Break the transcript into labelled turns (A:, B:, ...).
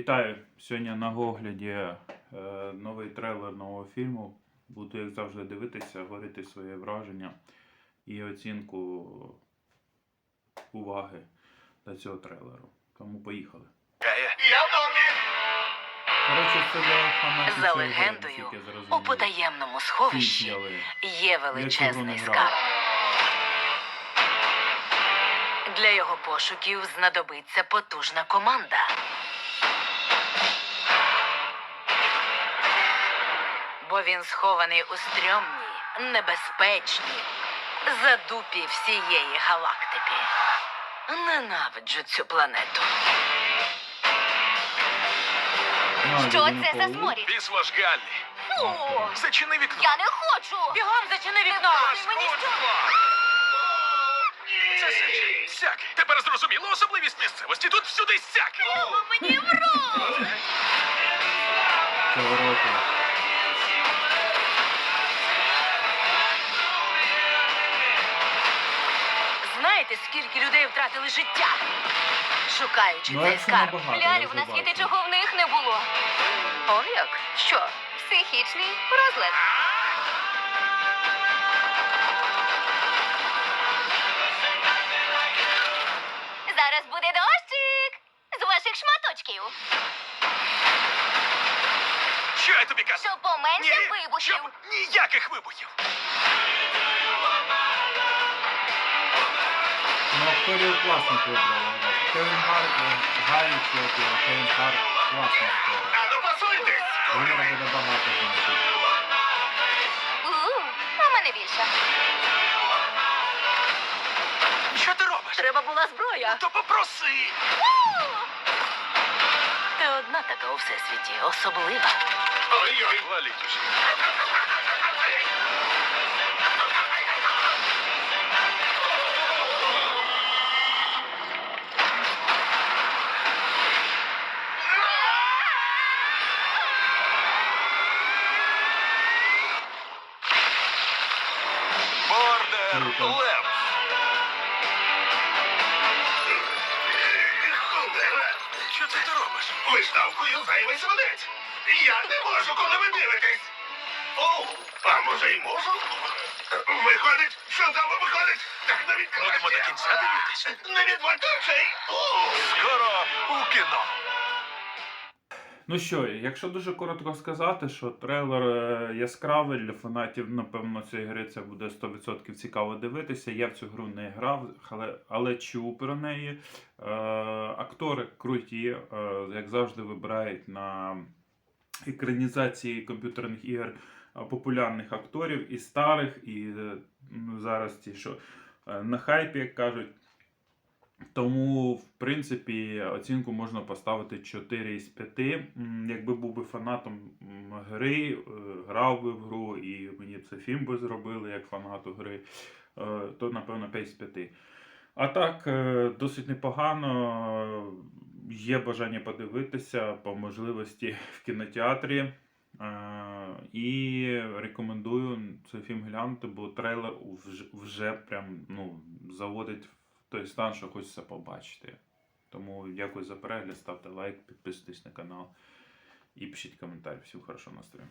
A: Вітаю! Сьогодні на огляді е, новий трейлер нового фільму. Буду, як завжди, дивитися, говорити своє враження і оцінку уваги до цього трейлеру. Тому поїхали. Коротше, це для
B: За легендою, у потаємному сховищі є величезний скарб. Для його пошуків знадобиться потужна команда. Бо він схований у стрьомній, небезпечній, задупі всієї галактики. Ненавиджу цю планету.
C: Що це за сморід?
D: Біс Галлі.
C: Фу!
D: Зачини вікно.
C: Я не хочу!
B: Бігом зачини вікно!
C: Мені що?
D: Це сяки. Сяки. Тепер зрозуміло особливість місцевості. Тут всюди сяки.
C: Мені в рот!
A: Року.
B: Скільки людей втратили життя? Шукаючи
A: Ну,
B: цей скарб.
A: набагато,
C: в нас ніде
A: бачу.
C: чого в них не було.
B: Он як? Що?
C: Психічний розлад. Зараз буде дощик з ваших шматочків,
D: Що я тобі кажу?
C: щоб поменше
D: Ні,
C: вибухів.
D: щоб ніяких вибухів.
A: Ну, акторів вибрали. Кевін Гар, Гаррі, чи Кевін Гар, класно актор.
D: А ну посуйтесь.
A: Гумора буде багато, значить.
C: А мене більше.
D: Що ти робиш?
B: Треба була зброя.
D: То попроси.
B: Ти одна така у всесвіті, особлива.
D: Ой-ой. Валіть уже. Лев. Що це ти робиш?
E: Виставкою зайвий свинець. Я не можу, коли ви дивитесь. О, а може й можу? Виходить, чудово виходить. Так навіть краще.
D: Будемо до кінця дивитися?
E: Не відводь очей.
D: Скоро у кіно.
A: Ну що, якщо дуже коротко сказати, що трейлер е, яскравий для фанатів, напевно, цієї гри це буде 100% цікаво дивитися. Я в цю гру не грав, але, але чув про неї. Е, актори круті, е, як завжди, вибирають на екранізації комп'ютерних ігор е, популярних акторів і старих, і е, зараз ті, що на хайпі, як кажуть. Тому, в принципі, оцінку можна поставити 4 із 5. Якби був би фанатом гри, е, грав би в гру, і мені б це фільм би зробили як фанату гри, е, то напевно 5 з 5. А так, е, досить непогано. Є бажання подивитися по можливості в кінотеатрі. І рекомендую цей фільм глянути, бо трейлер вже, прям ну, заводить той стан, що хочеться побачити. Тому дякую за перегляд, ставте лайк, підписуйтесь на канал і пишіть коментарі. Всім хорошого настрою.